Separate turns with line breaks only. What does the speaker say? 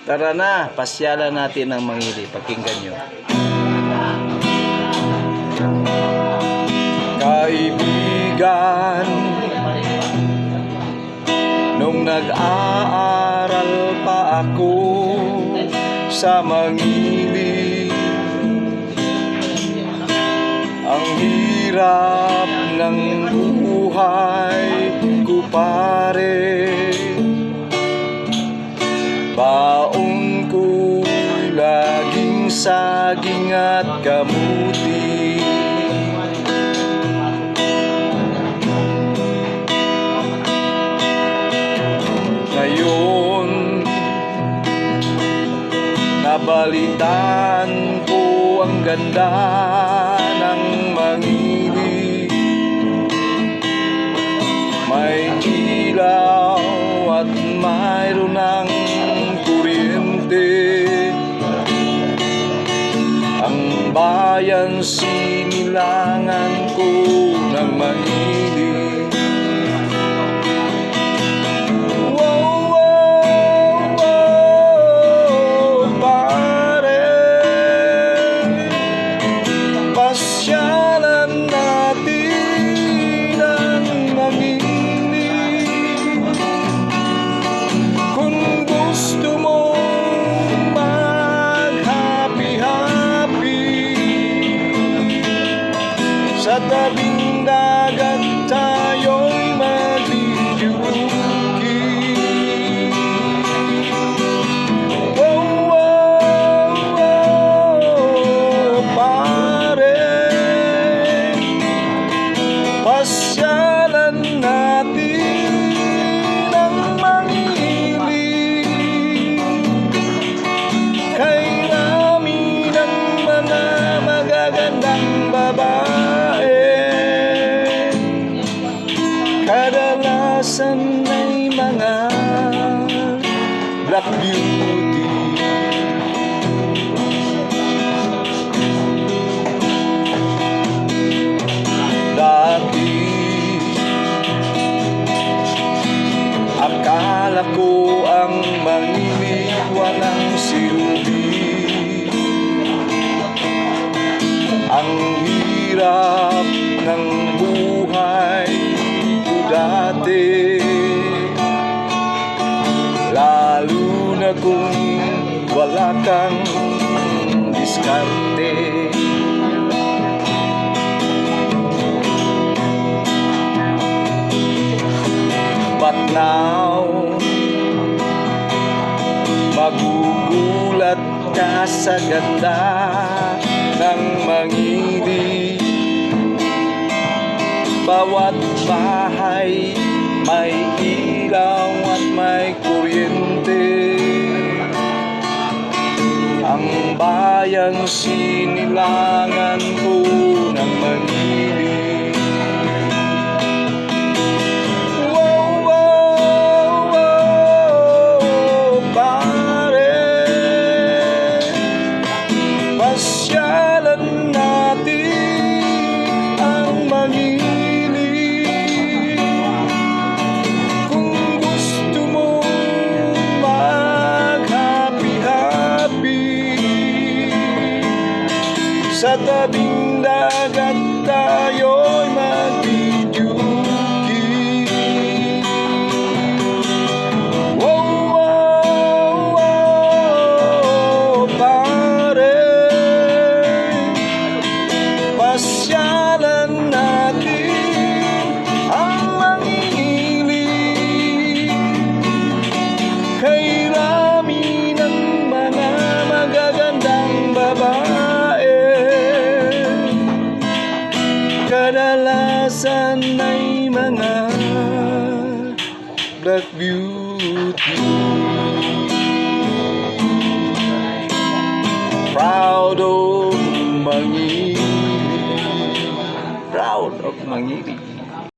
Tara na, pasyalan natin ang mangili. Pakinggan nyo. Kaibigan, nung nag-aaral pa ako sa mangili, ang hirap ng buhay ko pare. Saging at kamuti Ngayon Nabalitan ko ang ganda ng mangili bayan sinilangan ko ng mangili Sa tabing dagat tayo'y magbibiyuki Wow, wow, wow, pare. Pasyalan natin ang mangili Kay rami ng mga magagandang babae Kadalasan ay mga black beauty. Dati Akala ko ang mangili walang silbi. Ang hirap ng buhay dati Lalo na kung wala kang diskarte. But now Magugulat ka sa ganda ng mangili Bawat bahay may ilaw at may kuryente. Ang bayan sinilangan ko Sa tabing dagat tayo'y Kadalasan ay mga black beauty Proud of mangili Proud of Mangiri